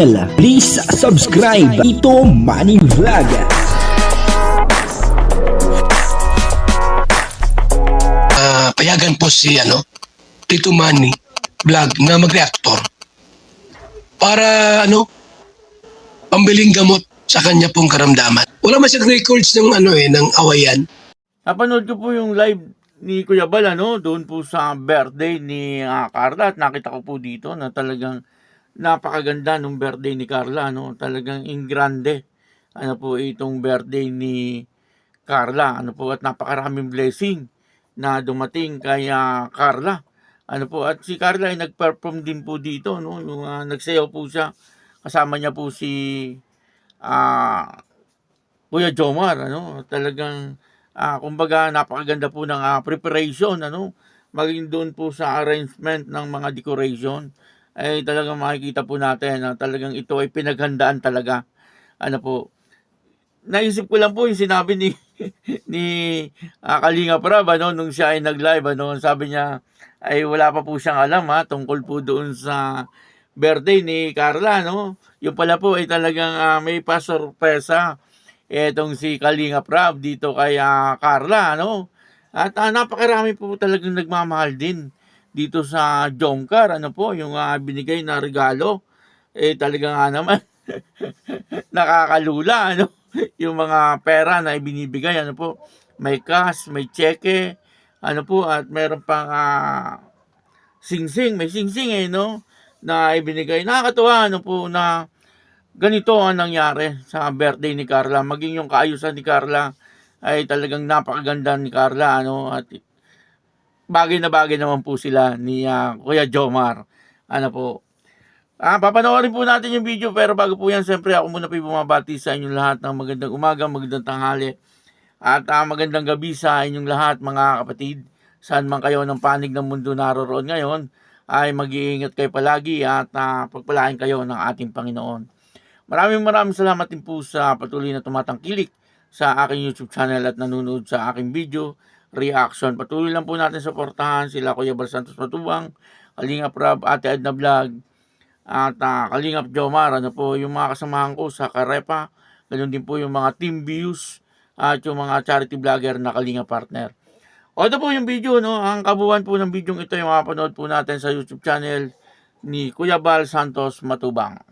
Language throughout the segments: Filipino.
Please subscribe Ito Money Vlog. Ah, payagan po si ano, Tito Manny vlog na mag-reactor para ano, pambiling gamot sa kanya pong karamdaman. Wala man siyang records ng ano eh, ng awayan. Napanood ko po yung live ni Kuya Bal, ano, doon po sa birthday ni ah, Carla at nakita ko po dito na talagang napakaganda nung birthday ni Carla, ano, talagang in grande. Ano po itong birthday ni Carla, ano po at napakaraming blessing na dumating kay ah, Carla. Ano po at si Carla ay nag-perform din po dito, no, yung ah, nagsayaw po siya. Kasama niya po si ah Kuya Jomar, ano, talagang ah kumbaga napakaganda po ng ah, preparation ano maging doon po sa arrangement ng mga decoration ay talagang makikita po natin na talagang ito ay pinaghandaan talaga. Ano po naisip ko lang po yung sinabi ni ni ah, Kalinga Prab ano nung siya ay nag-live ano sabi niya ay wala pa po siyang alam ha tungkol po doon sa birthday ni Carla no? Yung pala po ay talagang ah, may pasorpresa etong si Kalinga Prab dito kay ah, Carla, ano? At ah, napakarami po talagang nagmamahal din dito sa Jomcar, ano po, yung ah, binigay na regalo. Eh talaga nga naman, nakakalula, ano? yung mga pera na ibinibigay, ano po, may cash, may cheque, ano po, at meron pang ah, singsing, may singsing eh, no? Na ibinigay. Nakakatuwa, ano po, na ganito ang nangyari sa birthday ni Carla. Maging yung kaayusan ni Carla ay talagang napakaganda ni Carla. Ano, at bagay na bagay naman po sila ni ah, Kuya Jomar. Ano po. Ah, papanoorin po natin yung video pero bago po yan, siyempre ako muna po bumabati sa inyong lahat ng magandang umaga, magandang tanghali at ah, magandang gabi sa inyong lahat mga kapatid. Saan man kayo ng panig ng mundo naroroon ngayon ay mag-iingat kayo palagi at ah, pagpalain kayo ng ating Panginoon. Maraming maraming salamat din po sa patuloy na tumatangkilik sa aking YouTube channel at nanonood sa aking video reaction. Patuloy lang po natin suportahan sila Kuya Bal Santos Matubang, Kalingap Rab, Ate Edna Vlog, at uh, Kalingap Jomar. Ano po yung mga kasamahan ko sa Karepa. Ganun din po yung mga team views at yung mga charity vlogger na Kalingap partner. O ito po yung video, no? Ang kabuuan po ng video ito yung mapanood po natin sa YouTube channel ni Kuya Bal Santos Matubang.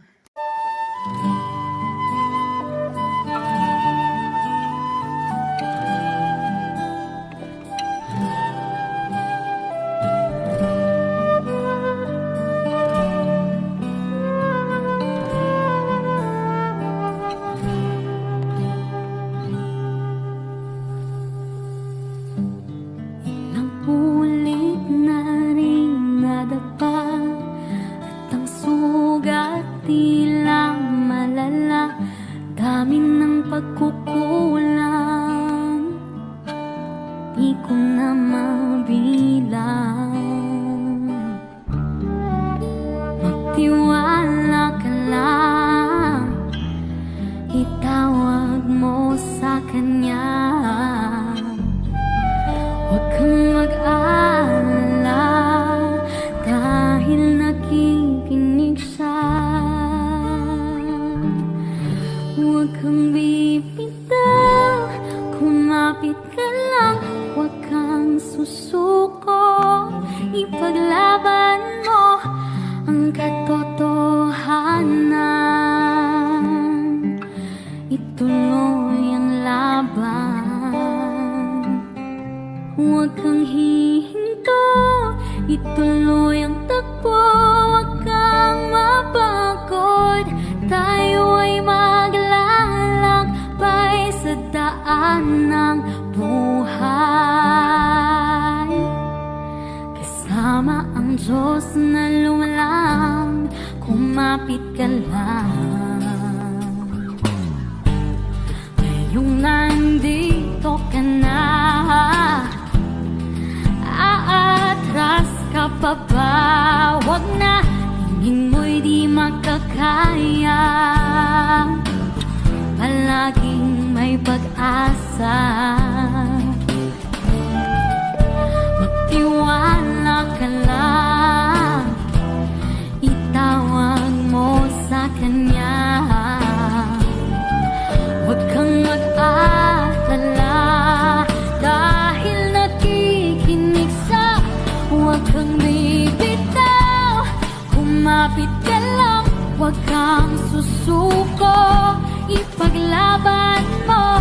Tilang malala Dami ng pagkukulang. Di ko na mabilang. Magtiwala ka lang. Itawag mo sa kanya ituloy ang takbo, kang mapagod. Tayo ay maglalakbay sa daan buhay. Kasama ang Diyos na lumalang, kumapit ka lang. Pa ba? Huwag na Tingin mo'y di makakaya Palaging may pag-asa Huwag kang susuko, ipaglaban mo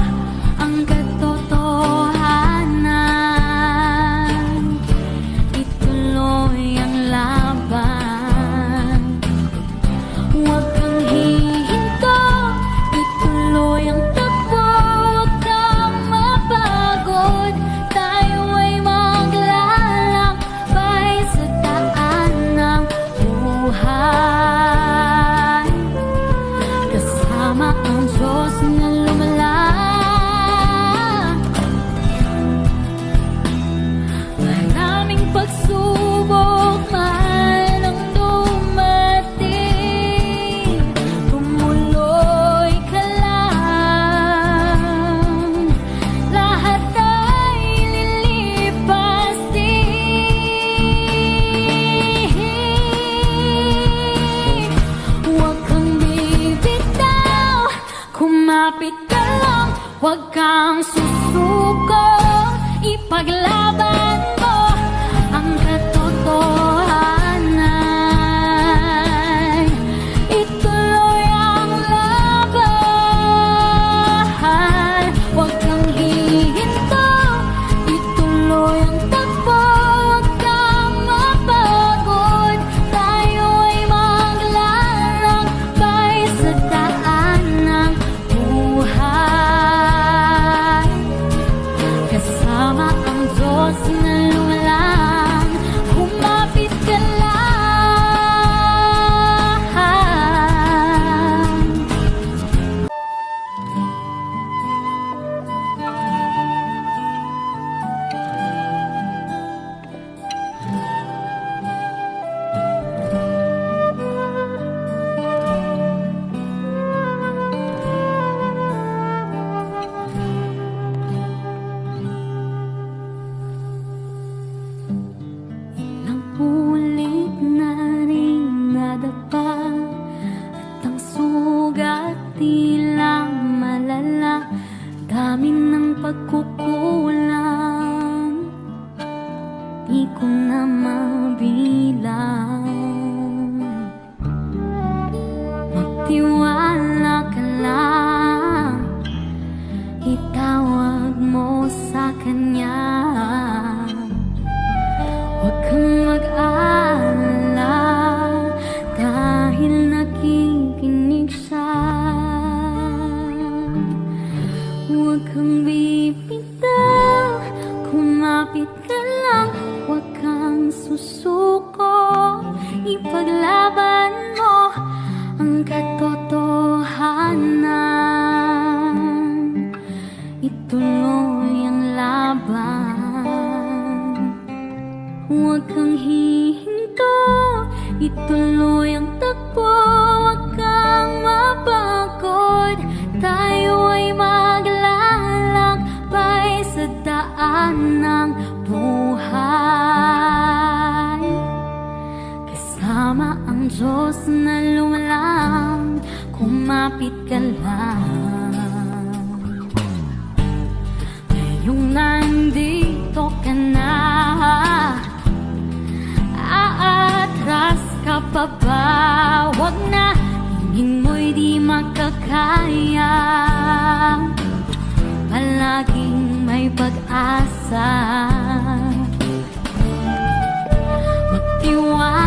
Huwag kang bibitaw. Kumapit ka lang. Huwag kang susuko. Ipaglaban mo Ang katotohanan. Ituloy ang laban. Huwag kang hihinto. Ituloy Kasama ang Diyos na lumalang Kumapit ka lang. Ngayong nandito ka na Aatras ka pa ba? Huwag na Tingin mo'y di makakaya Palaging may pag-asa. Magtiwala